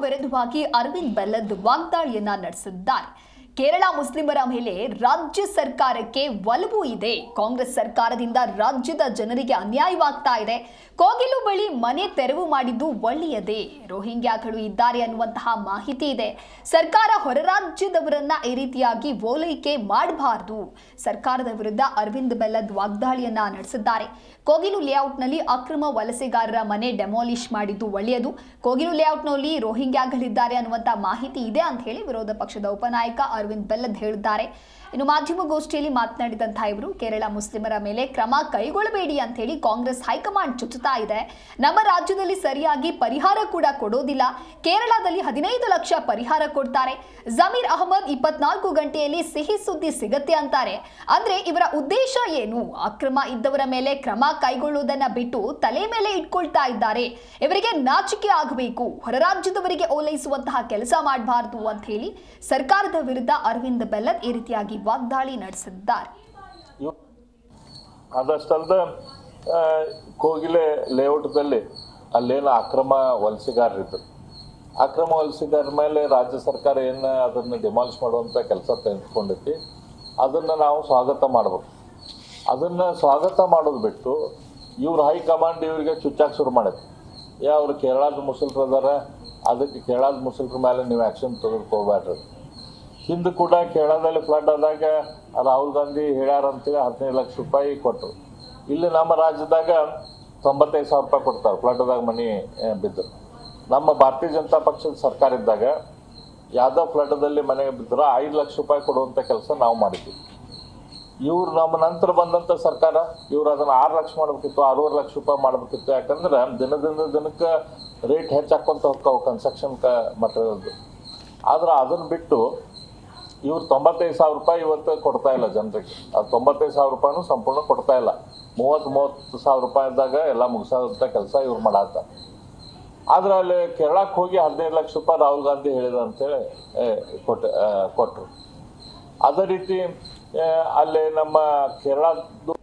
ವಿರುದ್ಧವಾಗಿ ಅರವಿಂದ್ ಬೆಲ್ಲದ್ ವಾಗ್ದಾಳಿಯನ್ನ ನಡೆಸಿದ್ದಾರೆ. ಕೇರಳ ಮುಸ್ಲಿಮರ ಮೇಲೆ ರಾಜ್ಯ ಸರ್ಕಾರಕ್ಕೆ ಒಲವು ಇದೆ. ಕಾಂಗ್ರೆಸ್ ಸರ್ಕಾರದಿಂದ ರಾಜ್ಯದ ಜನರಿಗೆ ಅನ್ಯಾಯವಾಗ್ತಾ ಇದೆ. ಕೋಗಿಲು ಬಳಿ ಮನೆ ತೆರವು ಮಾಡಿದ್ದು ಒಳ್ಳೆಯದೇ. ರೋಹಿಂಗ್ಯಾಗಳು ಇದ್ದಾರೆ ಅನ್ನುವಂತಹ ಮಾಹಿತಿ ಇದೆ. ಸರ್ಕಾರ ಹೊರ ರಾಜ್ಯದವರನ್ನ ಈ ರೀತಿಯಾಗಿ ಓಲೈಕೆ ಮಾಡಬಾರದು. ಸರ್ಕಾರದ ವಿರುದ್ಧ ಅರವಿಂದ್ ಬೆಲ್ಲದ್ ವಾಗ್ದಾಳಿಯನ್ನ ನಡೆಸಿದ್ದಾರೆ. ಕೋಗಿಲು ಲೇಔಟ್ನಲ್ಲಿ ಅಕ್ರಮ ವಲಸೆಗಾರರ ಮನೆ ಡೆಮಾಲಿಷ್ ಮಾಡಿದ್ದು ಒಳ್ಳೆಯದು. ಕೋಗಿಲು ಲೇಔಟ್ನಲ್ಲಿ ರೋಹಿಂಗ್ಯಾಗಳಿದ್ದಾರೆ ಅನ್ನುವಂತಹ ಮಾಹಿತಿ ಇದೆ ಅಂತ ಹೇಳಿ ವಿರೋಧ ಪಕ್ಷದ ಉಪನಾಯಕ ಅರವಿಂದ್ ಬೆಲ್ಲದ್ ಹೇಳಿದ್ದಾರೆ. ಇನ್ನು ಮಾಧ್ಯಮಗೋಷ್ಠಿಯಲ್ಲಿ ಮಾತನಾಡಿದಂತಹ ಇವರು, ಕೇರಳ ಮುಸ್ಲಿಮರ ಮೇಲೆ ಕ್ರಮ ಕೈಗೊಳ್ಳಬೇಡಿ ಅಂತ ಹೇಳಿ ಕಾಂಗ್ರೆಸ್ ಹೈಕಮಾಂಡ್ ಚುಚ್ಚುತ್ತಾ ಇದೆ. ನಮ್ಮ ರಾಜ್ಯದಲ್ಲಿ ಸರಿಯಾಗಿ ಪರಿಹಾರ ಕೂಡ ಕೊಡೋದಿಲ್ಲ. ಕೇರಳದಲ್ಲಿ ಹದಿನೈದು ಲಕ್ಷ ಪರಿಹಾರ ಕೊಡ್ತಾರೆ. ಜಮೀರ್ ಅಹಮದ್ ಇಪ್ಪತ್ನಾಲ್ಕು ಗಂಟೆಯಲ್ಲಿ ಸಿಹಿ ಸುದ್ದಿ ಸಿಗತ್ತೆ ಅಂತಾರೆ. ಅಂದ್ರೆ ಇವರ ಉದ್ದೇಶ ಏನು? ಅಕ್ರಮ ಇದ್ದವರ ಮೇಲೆ ಕ್ರಮ ಕೈಗೊಳ್ಳುವುದನ್ನ ಬಿಟ್ಟು ತಲೆ ಮೇಲೆ ಇಟ್ಕೊಳ್ತಾ ಇದ್ದಾರೆ. ಇವರಿಗೆ ನಾಚಿಕೆ ಆಗಬೇಕು. ಹೊರ ರಾಜ್ಯದವರಿಗೆ ಓಲೈಸುವಂತಹ ಕೆಲಸ ಮಾಡಬಾರದು ಅಂತ ಹೇಳಿ ಸರ್ಕಾರದ ವಿರುದ್ಧ ಅರವಿಂದ್ ಬೆಲ್ಲದ್ ಈ ರೀತಿಯಾಗಿ ವಾಗ್ದಾಳಿ ನಡೆಸಿದ್ದಾರೆ. ಅದಷ್ಟಲ್ದ ಕೋಗಿಲೆ ಲೇಔಟ್ದಲ್ಲಿ ಅಲ್ಲೇನು ಅಕ್ರಮ ವಲಸಿಗಾರರಿದ್ರು. ಅಕ್ರಮ ವಲಸಿಗಾರ ಮೇಲೆ ರಾಜ್ಯ ಸರ್ಕಾರ ಏನು ಅದನ್ನು ಡಿಮಾಲಿಷ್ ಮಾಡುವಂಥ ಕೆಲಸ ತೆಗೆದುಕೊಂಡೈತಿ ಅದನ್ನು ನಾವು ಸ್ವಾಗತ ಮಾಡಬೇಕು. ಅದನ್ನು ಸ್ವಾಗತ ಮಾಡೋದು ಬಿಟ್ಟು ಇವ್ರ ಹೈಕಮಾಂಡ್ ಇವರಿಗೆ ಚುಚ್ಚಾಕ್ ಶುರು ಮಾಡೈತಿ ಯಾ ಅವ್ರು ಕೇರಳದ ಮುಸಲ್ರು ಅದಾರ, ಅದಕ್ಕೆ ಕೇರಳದ ಮುಸಲ್ರ ಮೇಲೆ ನೀವು ಆ್ಯಕ್ಷನ್ ತೆಗೆದುಕೋಬೇಡ್ರಿ ಹಿಂದೆ ಕೂಡ ಕೇರಳದಲ್ಲಿ ಫ್ಲಡ್ ಆದಾಗ ರಾಹುಲ್ ಗಾಂಧಿ ಹೇಳ್ಯಾರ ಅಂತೇಳಿ ಹದಿನೈದು ಲಕ್ಷ ರೂಪಾಯಿ ಕೊಟ್ಟರು ಇಲ್ಲಿ ನಮ್ಮ ರಾಜ್ಯದಾಗ ತೊಂಬತ್ತೈದು ಸಾವಿರ ರೂಪಾಯಿ ಕೊಡ್ತಾರೆ ಫ್ಲಡ್ದಾಗ ಮನಿ ಬಿದ್ದರು ನಮ್ಮ ಭಾರತೀಯ ಜನತಾ ಪಕ್ಷದ ಸರ್ಕಾರ ಇದ್ದಾಗ ಯಾವುದೋ ಫ್ಲಡ್ದಲ್ಲಿ ಮನೆಗೆ ಬಿದ್ದರೆ ಐದು ಲಕ್ಷ ರೂಪಾಯಿ ಕೊಡುವಂಥ ಕೆಲಸ ನಾವು ಮಾಡಿದ್ವಿ. ಇವ್ರು ನಮ್ಮ ನಂತರ ಬಂದಂಥ ಸರ್ಕಾರ, ಇವ್ರು ಅದನ್ನು ಆರು ಲಕ್ಷ ಮಾಡಬೇಕಿತ್ತು, ಆರೂವರೆ ಲಕ್ಷ ರೂಪಾಯಿ ಮಾಡಬೇಕಿತ್ತು. ಯಾಕಂದ್ರೆ ದಿನದಿಂದ ದಿನಕ್ಕೆ ರೇಟ್ ಹೆಚ್ಚಾಕೊಂತ ಹೋಗ್ತಾವೆ ಕನ್ಸ್ಟ್ರಕ್ಷನ್ ಕ ಮಟೀರಿಯಲ್ದು ಆದ್ರೆ ಅದನ್ನ ಬಿಟ್ಟು ಇವ್ರು ತೊಂಬತ್ತೈದು ಸಾವಿರ ರೂಪಾಯಿ ಇವತ್ತು ಕೊಡ್ತಾ ಇಲ್ಲ ಜನರಿಗೆ. ಅದು ತೊಂಬತ್ತೈದು ಸಾವಿರ ರೂಪಾಯಿನೂ ಸಂಪೂರ್ಣ ಕೊಡ್ತಾ ಇಲ್ಲ. ಮೂವತ್ತು ಮೂವತ್ತು ಸಾವಿರ ರೂಪಾಯಿದಾಗ ಎಲ್ಲ ಮುಗಿಸೋದಂಥ ಕೆಲಸ ಇವ್ರು ಮಾಡಾತ. ಆದ್ರೆ ಅಲ್ಲಿ ಕೇರಳಕ್ಕೆ ಹೋಗಿ ಹದಿನೈದು ಲಕ್ಷ ರೂಪಾಯಿ ರಾಹುಲ್ ಗಾಂಧಿ ಹೇಳಿದ ಅಂತೇಳಿ ಕೊಟ್ಟ ಆ, ಕೊಟ್ರು. ಅದೇ ರೀತಿ ಅಲ್ಲಿ ನಮ್ಮ ಕೇರಳದ್ದು